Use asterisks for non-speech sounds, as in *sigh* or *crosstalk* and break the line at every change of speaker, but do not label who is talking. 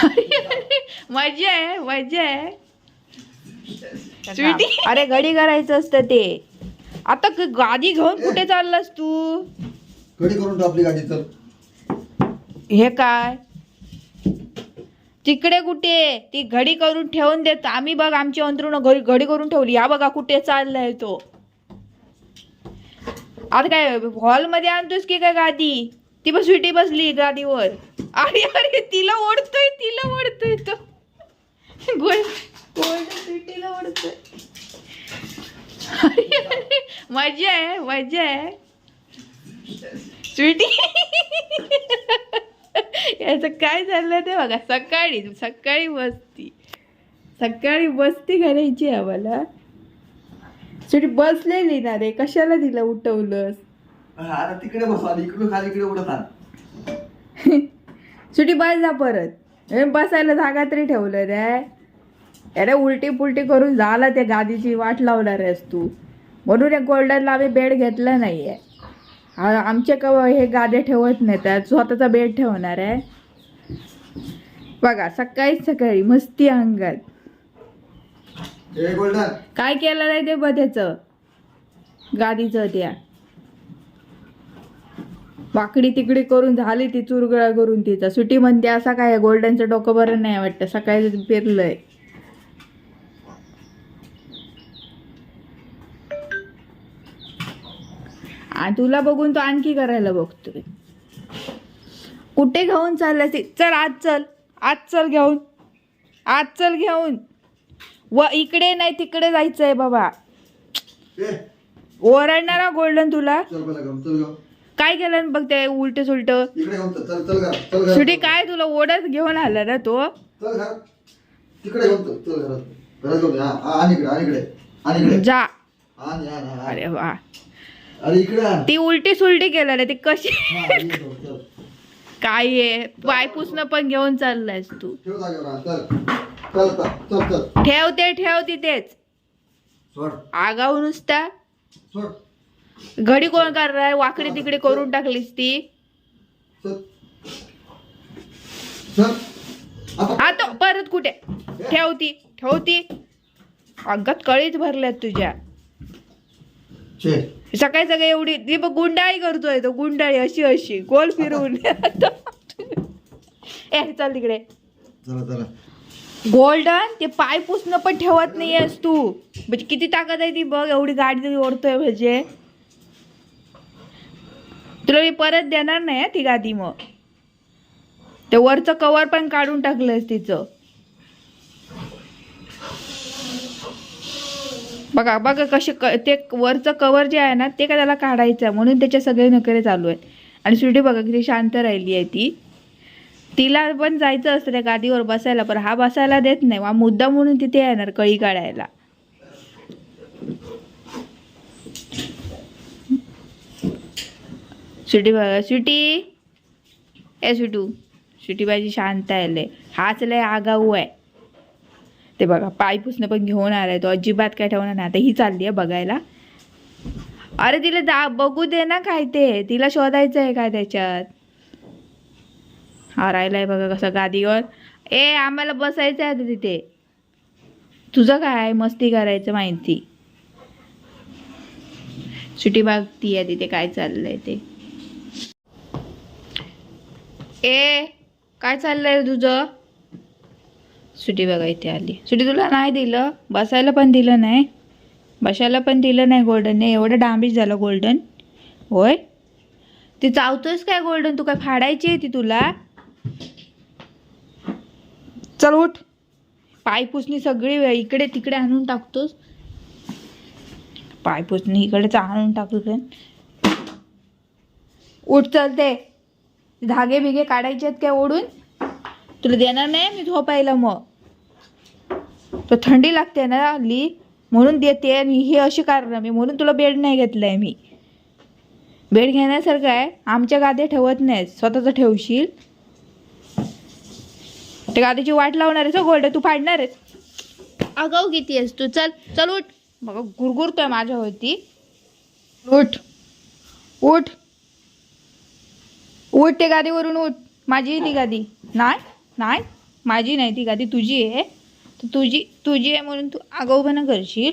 *laughs* मजा आहे मजा आहे. स्वीटी? अरे घडी करायचं असतं ते. आता क- गादी घेऊन कुठे चाललास तू?
कधी करून आपली गाडी तर
हे काय? तिकडे कुठे? ती घडी करून ठेवून देत. आम्ही बघ आमची अंतरुण घडी घडी करून ठेवली. या बघा कुठे चाललाय तो. आता काय हॉलमध्ये आणतोस की काय गादी ती बस स्वीटी बसली गादीवर अरे अरे तिला ओढतोय तिला ओढतोय तो. गोल गोल्ड स्वीटीला ओढतोय अरे अरे मजा आहे मजा आहे. स्वीटी. याचं काय चाललं ते बघा. सकाळी सकाळी बसती सकाळी बसती करायची आम्हाला. स्वीटी बसलेली ना रे. कशाला तिला उठवलंस?
तिकडे बस आणि इकडे खाली इकडे उडत आण. *laughs*
सुटी बस जा परत. हे बसायला जागा तरी ठेवलं रे. अरे उलटी पुलटी करून झाला त्या गादीची वाट लावणार आहेस तू. म्हणून या गोल्डनला आम्ही बेड घेतला नाहीये. हा आमचे क हे गादे ठेवत नाही त्यात स्वतःचा बेड ठेवणार आहे. बघा सकाळीच सकाळी मस्ती अंगात काय केलं नाही ते बघ त्याचं गादीचं त्या. वाकडी तिकडी करून झाली ती चुरगळा करून तिचा सुटी म्हणते असा काय गोल्डनचं डोकं बरं नाही वाटतं सकाळी पेरलंय आणि तुला बघून तो आणखी करायला बघतोय कुठे घेऊन चाललाय ते चल आज चल आज चल घेऊन आज चल घेऊन व इकडे नाही तिकडे जायचंय बाबा ओरडणारा गोल्डन तुला काय केलं न बघ ते उलट सुलट
इकडे घेऊन चल चल चल घरात चल घरात
सुटी काय तुला ओढत घेऊन आला ना तो?
चल घरात तिकडे घेऊन चल चल घरात घरात घेऊन ये. हा हा, आण इकडे आण इकडे आण इकडे.
जा.
आण आण आण, आण
अरे वा.
अरे इकडे आण.
ती उलटी सुलटी केलं रे ती कशी?
हा, ये घेऊन, चल.
काय आहे पाय पुसणं पण घेऊन चाललायस तू.
ठेव जागेवर आण, चल. चल चल चल चल.
ठेव ते ठेव तिथेच.
सोड.
आगाऊ नुसता.
सोड.
घडी कोण करणार? वाकडी तिकडे करून टाकलीस ती.
आता
परत कुठे? ठेवती ठेवती. अंगात कळीच भरल्यात तुझ्या. सकाळी सकाळी एवढी ती बघ गुंडाळी करतोय तो गुंडाळी अशी अशी. गोल फिरवून. ए चल तिकडे.
चला चला.
गोल्डन ते पाय पुसणं पण ठेवत नाहीयेस तू. म्हणजे किती ताकद आहे ती बघ एवढी गाडी ओढतोय म्हणजे. तुला मी परत देणार नाही ती गादी मग. ते वरचं कवर पण काढून टाकलंस तिचं. बघा बघा कसे क ते वरचं कवर जे आहे ना ते का त्याला काढायचं आहे? म्हणून त्याचे सगळे नखरे चालू आहेत. आणि सुटी बघा किती शांत राहिली आहे ती. तिला पण जायचं असतं त्या गादीवर बसायला पण हा बसायला देत नाही. हा मुद्दा म्हणून तिथे येणार कळी काढायला. स्वीटी बघा स्वीटी ए स्वीटू स्वीटी बाजी शांत आहे लय. हाच लय आगाऊ आहे. ते बघा पाय पुसणं पण घेऊन आलाय तो. अजिबात काय ठेवणार नाही. आता ही चालली आहे बघायला. अरे तिला जा बघू दे ना काय ते. तिला शोधायचं आहे काय त्याच्यात? हा राहिलाय बघा कसं गादीवर. ए आम्हाला बसायचं आहे आता तिथे. तुझं काय मस्ती करायचं माहिती? सुटी बघती आहे तिथे काय चाललंय ते. ए काय चाललंय रे तुझं? सुटी बघा इथे आली. सुटी तुला नाही दिलं? बसायला पण दिलं नाही. बसायला पण दिलं नाही गोल्डनने. एवढं डॅमेज झालं गोल्डन. होय? ती चावतोयस काय गोल्डन? तू काय फाडायची आहे ती तुला? चल उठ. पाय पुसणी सगळी इकडे तिकडे आणून टाकतोस. पाय पुसणी इकडेच आणून टाकतो उठ चलते धागे बिगे काढायचे आहेत काय ओढून? तुला देणार नाही मी झोपायला मग. तो थंडी लागते ना हल्ली. म्हणून देते आणि हे अशी कारण मी म्हणून तुला बेड नाही घेतलाय मी. बेड घेण्यासारखं आहे. आमच्या गाद्या ठेवत नाहीत. स्वतःचं ठेवशील. ते गादीची वाट लावणार आहेस गोल्ड. तू फाडणार आहेस. अगाऊ किती आहेस तू? चल चल उठ. बघा गुरगुरतोय माझ्यावरती. उठ. उठ. उठ ते गादीवरून उठ. माझी आहे ती गादी. नाही नाही. माझी नाही ती गादी. तुझी आहे. तर तुझी तुझी आहे म्हणून तू आगाऊपणा करशील.